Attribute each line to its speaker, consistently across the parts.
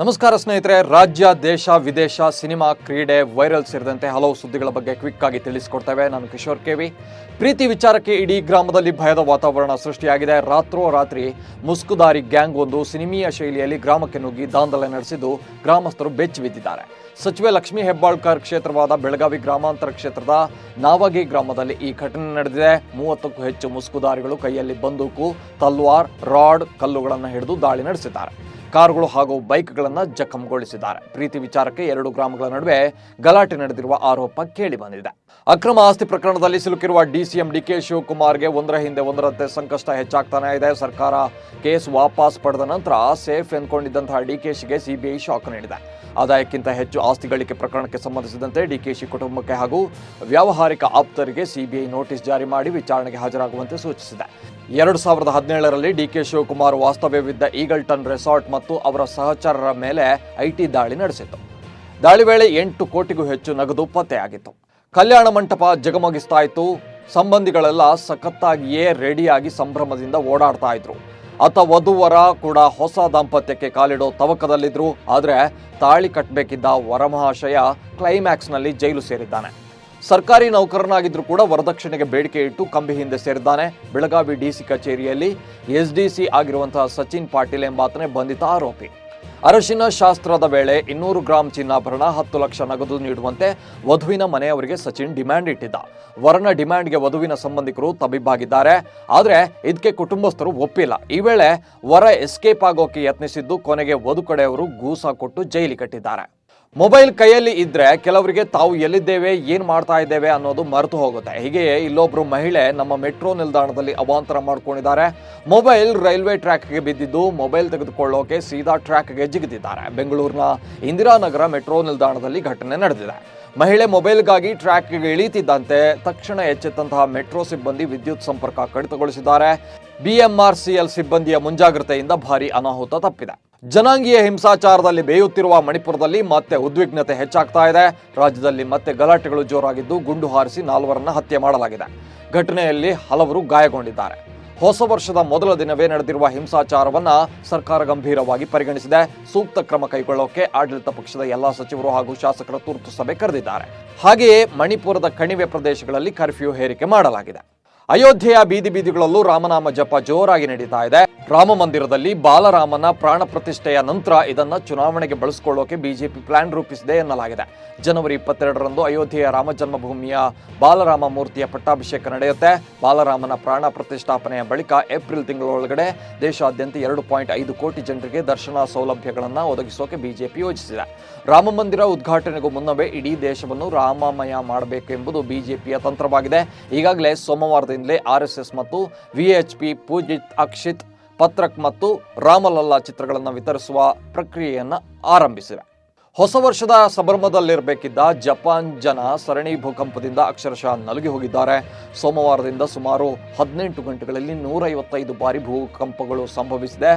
Speaker 1: ನಮಸ್ಕಾರ ಸ್ನೇಹಿತರೆ, ರಾಜ್ಯ, ದೇಶ, ವಿದೇಶ, ಸಿನಿಮಾ, ಕ್ರೀಡೆ, ವೈರಲ್ ಸೇರಿದಂತೆ ಹಲವು ಸುದ್ದಿಗಳ ಬಗ್ಗೆ ಕ್ವಿಕ್ ಆಗಿ ತಿಳಿಸಿಕೊಡ್ತೇವೆ. ನಾನು ಕಿಶೋರ್ ಕೆವಿ. ಪ್ರೀತಿ ವಿಚಾರಕ್ಕೆ ಇಡೀ ಗ್ರಾಮದಲ್ಲಿ ಭಯದ ವಾತಾವರಣ ಸೃಷ್ಟಿಯಾಗಿದೆ. ರಾತ್ರೋರಾತ್ರಿ ಮುಸ್ಕುದಾರಿ ಗ್ಯಾಂಗ್ ಒಂದು ಸಿನಿಮೀಯ ಶೈಲಿಯಲ್ಲಿ ಗ್ರಾಮಕ್ಕೆ ನುಗ್ಗಿ ದಾಂಧಲೆ ನಡೆಸಿದ್ದು ಗ್ರಾಮಸ್ಥರು ಬೆಚ್ಚಿ ಬಿದ್ದಿದ್ದಾರೆ. ಸಚಿವೆ ಲಕ್ಷ್ಮೀ ಹೆಬ್ಬಾಳ್ಕರ್ ಕ್ಷೇತ್ರವಾದ ಬೆಳಗಾವಿ ಗ್ರಾಮಾಂತರ ಕ್ಷೇತ್ರದ ನಾವಗಿ ಗ್ರಾಮದಲ್ಲಿ ಈ ಘಟನೆ ನಡೆದಿದೆ. ಮೂವತ್ತಕ್ಕೂ ಹೆಚ್ಚು ಮುಸ್ಕುದಾರಿಗಳು ಕೈಯಲ್ಲಿ ಬಂದೂಕು, ತಲ್ವಾರ್, ರಾಡ್, ಕಲ್ಲುಗಳನ್ನು ಹಿಡಿದು ದಾಳಿ ನಡೆಸಿದ್ದಾರೆ. ಕಾರುಗಳು ಹಾಗೂ ಬೈಕ್ಗಳನ್ನು ಜಖಂಗೊಳಿಸಿದ್ದಾರೆ. ಪ್ರೀತಿ ವಿಚಾರಕ್ಕೆ ಎರಡು ಗ್ರಾಮಗಳ ನಡುವೆ ಗಲಾಟೆ ನಡೆದಿರುವ ಆರೋಪ ಕೇಳಿ ಬಂದಿದೆ. ಅಕ್ರಮ ಆಸ್ತಿ ಪ್ರಕರಣದಲ್ಲಿ ಸಿಲುಕಿರುವ ಡಿಸಿಎಂ ಡಿಕೆ ಶಿವಕುಮಾರ್ಗೆ ಒಂದರ ಹಿಂದೆ ಒಂದರಂತೆ ಸಂಕಷ್ಟ ಹೆಚ್ಚಾಗ್ತಾನೆ ಇದೆ. ಸರ್ಕಾರ ಕೇಸ್ ವಾಪಸ್ ಪಡೆದ ನಂತರ ಸೇಫ್ ಎಂದ್ಕೊಂಡಿದ್ದಂತಹ ಡಿಕೆಶಿಗೆ ಸಿಬಿಐ ಶಾಕ್ ನೀಡಿದೆ. ಆದಾಯಕ್ಕಿಂತ ಹೆಚ್ಚು ಆಸ್ತಿ ಗಳಿಕೆ ಪ್ರಕರಣಕ್ಕೆ ಸಂಬಂಧಿಸಿದಂತೆ ಡಿಕೆಶಿ ಕುಟುಂಬಕ್ಕೆ ಹಾಗೂ ವ್ಯಾವಹಾರಿಕ ಆಪ್ತರಿಗೆ ಸಿಬಿಐ ನೋಟಿಸ್ ಜಾರಿ ಮಾಡಿ ವಿಚಾರಣೆಗೆ ಹಾಜರಾಗುವಂತೆ ಸೂಚಿಸಿದೆ. ಎರಡು ಸಾವಿರದ ಹದಿನೇಳರಲ್ಲಿ ಡಿಕೆ ಶಿವಕುಮಾರ್ ವಾಸ್ತವ್ಯವಿದ್ದ ಈಗಲ್ಟನ್ ರೆಸಾರ್ಟ್ ಮತ್ತು ಅವರ ಸಹಚರರ ಮೇಲೆ ಐಟಿ ದಾಳಿ ನಡೆಸಿತು ದಾಳಿ ವೇಳೆ ಎಂಟು ಕೋಟಿಗೂ ಹೆಚ್ಚು ನಗದು ಪತ್ತೆಯಾಗಿತ್ತು. ಕಲ್ಯಾಣ ಮಂಟಪ ಜಗಮಗಿಸ್ತಾ ಇತ್ತು ಸಂಬಂಧಿಗಳೆಲ್ಲ ಸಖತ್ತಾಗಿಯೇ ರೆಡಿಯಾಗಿ ಸಂಭ್ರಮದಿಂದ ಓಡಾಡ್ತಾ ಇದ್ರು. ಅತ ವಧುವರ ಕೂಡ ಹೊಸ ದಾಂಪತ್ಯಕ್ಕೆ ಕಾಲಿಡೋ ತವಕದಲ್ಲಿದ್ರು. ಆದರೆ ತಾಳಿ ಕಟ್ಟಬೇಕಿದ್ದ ವರಮಹಾಶಯ ಕ್ಲೈಮ್ಯಾಕ್ಸ್ನಲ್ಲಿ ಜೈಲು ಸೇರಿದ್ದಾನೆ. ಸರ್ಕಾರಿ ನೌಕರನಾಗಿದ್ರೂ ಕೂಡ ವರದಕ್ಷಿಣೆಗೆ ಬೇಡಿಕೆ ಇಟ್ಟು ಕಂಬಿ ಹಿಂದೆ ಸೇರಿದ್ದಾನೆ. ಬೆಳಗಾವಿ ಡಿಸಿ ಕಚೇರಿಯಲ್ಲಿ ಎಸ್ ಡಿ ಸಿ ಆಗಿರುವಂತಹ ಸಚಿನ್ ಪಾಟೀಲ್ ಎಂಬಾತನೇ ಬಂಧಿತ ಆರೋಪಿ. ಅರಶಿನ ಶಾಸ್ತ್ರದ ವೇಳೆ ಇನ್ನೂರು ಗ್ರಾಂ ಚಿನ್ನಾಭರಣ, ಹತ್ತು ಲಕ್ಷ ನಗದು ನೀಡುವಂತೆ ವಧುವಿನ ಮನೆಯವರಿಗೆ ಸಚಿನ್ ಡಿಮ್ಯಾಂಡ್ ಇಟ್ಟಿದ್ದ. ವರನ ಡಿಮ್ಯಾಂಡ್ಗೆ ವಧುವಿನ ಸಂಬಂಧಿಕರು ತಬಿಬ್ಬಾಗಿದ್ದಾರೆ ಆದರೆ ಇದಕ್ಕೆ ಕುಟುಂಬಸ್ಥರು ಒಪ್ಪಿಲ್ಲ. ಈ ವೇಳೆ ವರ ಎಸ್ಕೇಪ್ ಆಗೋಕೆ ಯತ್ನಿಸಿದ್ದು ಕೊನೆಗೆ ವಧು ಕಡೆಯವರು ಗೂಸ ಕೊಟ್ಟು ಜೈಲಿಗೆ ಕಟ್ಟಿದ್ದಾರೆ. ಮೊಬೈಲ್ ಕೈಯಲ್ಲಿ ಇದ್ರೆ ಕೆಲವರಿಗೆ ತಾವು ಎಲ್ಲಿದ್ದೇವೆ, ಏನು ಮಾಡ್ತಾ ಇದ್ದೇವೆ ಅನ್ನೋದು ಮರೆತು ಹೋಗುತ್ತೆ. ಹೀಗೆಯೇ ಇಲ್ಲೊಬ್ರು ಮಹಿಳೆ ನಮ್ಮ ಮೆಟ್ರೋ ನಿಲ್ದಾಣದಲ್ಲಿ ಅವಾಂತರ ಮಾಡ್ಕೊಂಡಿದ್ದಾರೆ. ಮೊಬೈಲ್ ರೈಲ್ವೆ ಟ್ರ್ಯಾಕ್ಗೆ ಬಿದ್ದಿದ್ದು, ಮೊಬೈಲ್ ತೆಗೆದುಕೊಳ್ಳೋಕೆ ಸೀದಾ ಟ್ರ್ಯಾಕ್ಗೆ ಜಿಗಿದಿದ್ದಾರೆ. ಬೆಂಗಳೂರಿನ ಇಂದಿರಾನಗರ ಮೆಟ್ರೋ ನಿಲ್ದಾಣದಲ್ಲಿ ಘಟನೆ ನಡೆದಿದೆ. ಮಹಿಳೆ ಮೊಬೈಲ್ಗಾಗಿ ಟ್ರ್ಯಾಕ್ಗೆ ಇಳೀತಿದ್ದಂತೆ ತಕ್ಷಣ ಎಚ್ಚೆತ್ತಂತಹ ಮೆಟ್ರೋ ಸಿಬ್ಬಂದಿ ವಿದ್ಯುತ್ ಸಂಪರ್ಕ ಕಡಿತಗೊಳಿಸಿದ್ದಾರೆ. ಬಿಎಂಆರ್ಸಿಎಲ್ ಸಿಬ್ಬಂದಿಯ ಮುಂಜಾಗ್ರತೆಯಿಂದ ಭಾರಿ ಅನಾಹುತ ತಪ್ಪಿದೆ. ಜನಾಂಗೀಯ ಹಿಂಸಾಚಾರದಲ್ಲಿ ಬೇಯುತ್ತಿರುವ ಮಣಿಪುರದಲ್ಲಿ ಮತ್ತೆ ಉದ್ವಿಗ್ನತೆ ಹೆಚ್ಚಾಗ್ತಾ ಇದೆ. ರಾಜ್ಯದಲ್ಲಿ ಮತ್ತೆ ಗಲಾಟೆಗಳು ಜೋರಾಗಿದ್ದು ಗುಂಡು ಹಾರಿಸಿ ನಾಲ್ವರನ್ನ ಹತ್ಯೆ ಮಾಡಲಾಗಿದೆ. ಘಟನೆಯಲ್ಲಿ ಹಲವರು ಗಾಯಗೊಂಡಿದ್ದಾರೆ. ಹೊಸ ವರ್ಷದ ಮೊದಲ ದಿನವೇ ನಡೆದಿರುವ ಹಿಂಸಾಚಾರವನ್ನ ಸರ್ಕಾರ ಗಂಭೀರವಾಗಿ ಪರಿಗಣಿಸಿದೆ. ಸೂಕ್ತ ಕ್ರಮ ಕೈಗೊಳ್ಳೋಕೆ ಆಡಳಿತ ಪಕ್ಷದ ಎಲ್ಲಾ ಸಚಿವರು ಹಾಗೂ ಶಾಸಕರ ತುರ್ತು ಸಭೆ ಕರೆದಿದ್ದಾರೆ. ಹಾಗೆಯೇ ಮಣಿಪುರದ ಕಣಿವೆ ಪ್ರದೇಶಗಳಲ್ಲಿ ಕರ್ಫ್ಯೂ ಹೇರಿಕೆ ಮಾಡಲಾಗಿದೆ. ಅಯೋಧ್ಯೆಯ ಬೀದಿ ಬೀದಿಗಳಲ್ಲೂ ರಾಮನಾಮ ಜಪ ಜೋರಾಗಿ ನಡೀತಾ ಇದೆ. ರಾಮ ಮಂದಿರದಲ್ಲಿ ಬಾಲರಾಮನ ಪ್ರಾಣ ಪ್ರತಿಷ್ಠೆಯ ನಂತರ ಇದನ್ನ ಚುನಾವಣೆಗೆ ಬಳಸಿಕೊಳ್ಳೋಕೆ ಬಿಜೆಪಿ ಪ್ಲಾನ್ ರೂಪಿಸಿದೆ ಎನ್ನಲಾಗಿದೆ. ಜನವರಿ ಇಪ್ಪತ್ತೆರಡರಂದು ಅಯೋಧ್ಯೆಯ ರಾಮ ಜನ್ಮಭೂಮಿಯ ಬಾಲರಾಮ ಮೂರ್ತಿಯ ಪಟ್ಟಾಭಿಷೇಕ ನಡೆಯುತ್ತೆ. ಬಾಲರಾಮನ ಪ್ರಾಣ ಪ್ರತಿಷ್ಠಾಪನೆಯ ಬಳಿಕ ಏಪ್ರಿಲ್ ತಿಂಗಳೊಳಗಡೆ ದೇಶಾದ್ಯಂತ ಎರಡು ಪಾಯಿಂಟ್ ಐದು ಕೋಟಿ ಜನರಿಗೆ ದರ್ಶನ ಸೌಲಭ್ಯಗಳನ್ನು ಒದಗಿಸೋಕೆ ಬಿಜೆಪಿ ಯೋಜಿಸಿದೆ. ರಾಮ ಮಂದಿರ ಉದ್ಘಾಟನೆಗೂ ಮುನ್ನವೇ ಇಡೀ ದೇಶವನ್ನು ರಾಮಮಯ ಮಾಡಬೇಕು ಎಂಬುದು ಬಿಜೆಪಿಯ ತಂತ್ರವಾಗಿದೆ. ಈಗಾಗಲೇ ಸೋಮವಾರದಿಂದಲೇ ಎಸ್ ಮತ್ತು ವಿಎಚ್ಪಿ ಪೂಜಿತ್, ಅಕ್ಷಿತ್, ಪತ್ರಕ್ ಮತ್ತು ರಾಮಲಲ್ಲಾ ಚಿತ್ರಗಳನ್ನು ವಿತರಿಸುವ ಪ್ರಕ್ರಿಯೆಯನ್ನು ಆರಂಭಿಸಿವೆ. ಹೊಸ ವರ್ಷದ ಸಂಭ್ರಮದಲ್ಲಿರಬೇಕಿದ್ದ ಜಪಾನ್ ಜನ ಸರಣಿ ಭೂಕಂಪದಿಂದ ಅಕ್ಷರಶಃ ನಲುಗಿ ಹೋಗಿದ್ದಾರೆ. ಸೋಮವಾರದಿಂದ ಸುಮಾರು ಹದಿನೆಂಟು ಗಂಟೆಗಳಲ್ಲಿ ನೂರೈವತ್ತೈದು ಬಾರಿ ಭೂಕಂಪಗಳು ಸಂಭವಿಸಿದೆ.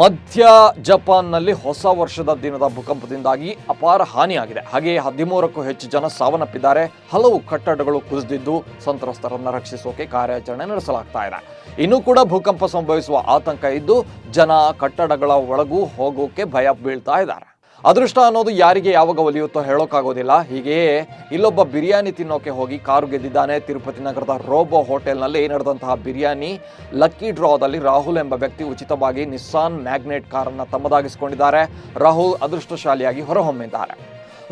Speaker 1: ಮಧ್ಯ ಜಪಾನ್ನಲ್ಲಿ ಹೊಸ ವರ್ಷದ ದಿನದ ಭೂಕಂಪದಿಂದಾಗಿ ಅಪಾರ ಹಾನಿಯಾಗಿದೆ. ಹಾಗೆಯೇ ಹದಿಮೂರಕ್ಕೂ ಹೆಚ್ಚು ಜನ ಸಾವನ್ನಪ್ಪಿದ್ದಾರೆ. ಹಲವು ಕಟ್ಟಡಗಳು ಕುಸಿದಿದ್ದು ಸಂತ್ರಸ್ತರನ್ನು ರಕ್ಷಿಸೋಕೆ ಕಾರ್ಯಾಚರಣೆ ನಡೆಸಲಾಗ್ತಾ ಇದೆ. ಇನ್ನೂ ಕೂಡ ಭೂಕಂಪ ಸಂಭವಿಸುವ ಆತಂಕ ಇದ್ದು ಜನ ಕಟ್ಟಡಗಳ ಒಳಗೂ ಹೋಗೋಕೆ ಭಯ ಬೀಳ್ತಾ ಇದ್ದಾರೆ. ಅದೃಷ್ಟ ಅನ್ನೋದು ಯಾರಿಗೆ ಯಾವಾಗ ಒಲಿಯುತ್ತೋ ಹೇಳೋಕ್ಕಾಗೋದಿಲ್ಲ. ಹೀಗೆಯೇ ಇಲ್ಲೊಬ್ಬ ಬಿರಿಯಾನಿ ತಿನ್ನೋಕೆ ಹೋಗಿ ಕಾರು ಗೆದ್ದಿದ್ದಾನೆ ತಿರುಪತಿ ನಗರದ ರೋಬೋ ಹೋಟೆಲ್ನಲ್ಲಿ ನಡೆದಂತಹ ಬಿರಿಯಾನಿ ಲಕ್ಕಿ ಡ್ರಾದಲ್ಲಿ ರಾಹುಲ್ ಎಂಬ ವ್ಯಕ್ತಿ ಉಚಿತವಾಗಿ ನಿಸ್ಸಾನ್ ಮ್ಯಾಗ್ನೆಟ್ ಕಾರನ್ನು ತಮ್ಮದಾಗಿಸಿಕೊಂಡಿದ್ದಾರೆ. ರಾಹುಲ್ ಅದೃಷ್ಟಶಾಲಿಯಾಗಿ ಹೊರಹೊಮ್ಮಿದ್ದಾರೆ.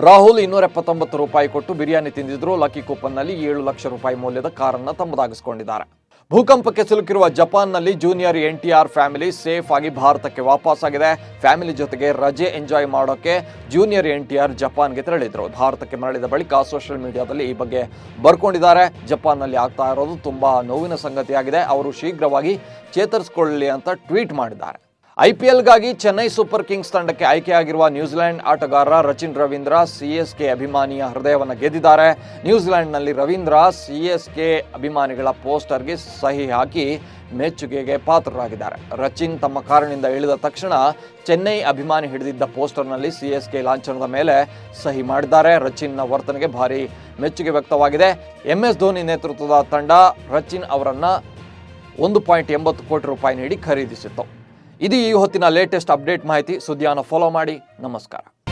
Speaker 1: ರಾಹುಲ್ ಇನ್ನೂರ ಎಪ್ಪತ್ತೊಂಬತ್ತು ರೂಪಾಯಿ ಕೊಟ್ಟು ಬಿರಿಯಾನಿ ತಿಂದಿದ್ರು. ಲಕ್ಕಿ ಕೂಪನ್ನಲ್ಲಿ ಏಳು ಲಕ್ಷ ರೂಪಾಯಿ ಮೌಲ್ಯದ ಕಾರನ್ನು ತಮ್ಮದಾಗಿಸಿಕೊಂಡಿದ್ದಾರೆ. ಭೂಕಂಪಕ್ಕೆ ಸಿಲುಕಿರುವ ಜಪಾನ್ನಲ್ಲಿ junior N T R family safe ಆಗಿ ಭಾರತಕ್ಕೆ ವಾಪಸ್ಸಾಗಿದೆ ಫ್ಯಾಮಿಲಿ ಜೊತೆಗೆ ರಜೆ ಎಂಜಾಯ್ ಮಾಡೋಕೆ ಜೂನಿಯರ್ ಎನ್ ಟಿ ಆರ್ ಜಪಾನ್ಗೆ ತೆರಳಿದ್ರು. ಭಾರತಕ್ಕೆ ಮರಳಿದ ಬಳಿಕ ಸೋಷಿಯಲ್ ಮೀಡಿಯಾದಲ್ಲಿ ಈ ಬಗ್ಗೆ ಬರ್ಕೊಂಡಿದ್ದಾರೆ. ಜಪಾನ್ನಲ್ಲಿ ಆಗ್ತಾ ಇರೋದು ತುಂಬ ನೋವಿನ ಸಂಗತಿಯಾಗಿದೆ. ಅವರು ಶೀಘ್ರವಾಗಿ ಚೇತರಿಸಿಕೊಳ್ಳಲಿ ಅಂತ ಟ್ವೀಟ್ ಮಾಡಿದ್ದಾರೆ. ಐಪಿಎಲ್ಗಾಗಿ ಚೆನ್ನೈ ಸೂಪರ್ ಕಿಂಗ್ಸ್ ತಂಡಕ್ಕೆ ಆಯ್ಕೆಯಾಗಿರುವ ನ್ಯೂಜಿಲೆಂಡ್ ಆಟಗಾರ ರಚಿನ್ ರವೀಂದ್ರ ಸಿಎಸ್ಕೆ ಅಭಿಮಾನಿಯ ಹೃದಯವನ್ನು ಗೆದ್ದಿದ್ದಾರೆ. ನ್ಯೂಜಿಲೆಂಡ್ನಲ್ಲಿ ರವೀಂದ್ರ ಸಿಎಸ್ಕೆ ಅಭಿಮಾನಿಗಳ ಪೋಸ್ಟರ್ಗೆ ಸಹಿ ಹಾಕಿ ಮೆಚ್ಚುಗೆಗೆ ಪಾತ್ರರಾಗಿದ್ದಾರೆ. ರಚಿನ್ ತಮ್ಮ ಕಾರಿನಿಂದ ಇಳಿದ ತಕ್ಷಣ ಚೆನ್ನೈ ಅಭಿಮಾನಿ ಹಿಡಿದಿದ್ದ ಪೋಸ್ಟರ್ನಲ್ಲಿ ಸಿಎಸ್ಕೆ ಲಾಂಛನದ ಮೇಲೆ ಸಹಿ ಮಾಡಿದ್ದಾರೆ. ರಚಿನ್ನ ವರ್ತನೆಗೆ ಭಾರಿ ಮೆಚ್ಚುಗೆ ವ್ಯಕ್ತವಾಗಿದೆ. ಎಂಎಸ್ ಧೋನಿ ನೇತೃತ್ವದ ತಂಡ ರಚಿನ್ ಅವರನ್ನು ಒಂದು ಪಾಯಿಂಟ್ ಎಂಬತ್ತು ಕೋಟಿ ರೂಪಾಯಿ ನೀಡಿ ಖರೀದಿಸಿತ್ತು. ಇದು ಈ ಹೊತ್ತಿನ ಲೇಟೆಸ್ಟ್ ಅಪ್ಡೇಟ್ ಮಾಹಿತಿ. ಸುದ್ದಿಯನ್ನು ಫಾಲೋ ಮಾಡಿ. ನಮಸ್ಕಾರ.